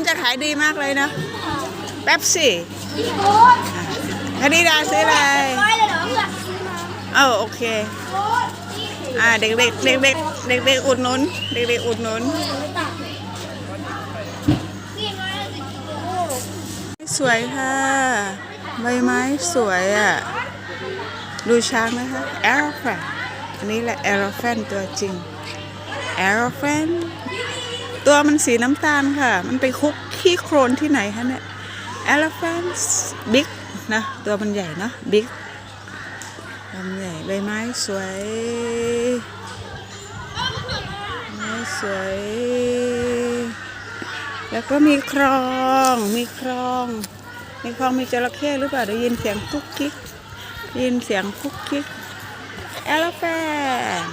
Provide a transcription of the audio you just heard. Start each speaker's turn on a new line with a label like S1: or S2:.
S1: ำจะขายดีมากเลยเนาะแป๊บซี่คดีดาซื้ออะไร
S2: ร้อยเลยเหรอเพื่อน
S1: เออโอเค อ่าเด็กๆเด็กๆเด็กๆเด็กๆอุดหนุนเด็กๆอุดหนุน
S2: นี่ร้อยละสิบโอ้
S1: สวยค่ะ ใบไม้สวยอะ ดูช้างนะคะ elephant อันนี้แหละ elephant ตัวจริง elephant ตัวมันสีน้ำตาลค่ะ มันไปคุกขี้โครนที่ไหนคะเนี่ย elephant big นะ ตัวมันใหญ่เนาะ big ตัวมันใหญ่ใบไม้สวยไม้สวย แล้วก็มีคลอง มีคลอง มีคลองมีจระเข้หรือเปล่า ได้ยินเสียงคุกคิกได้ยินเสียงคุกคิก elephant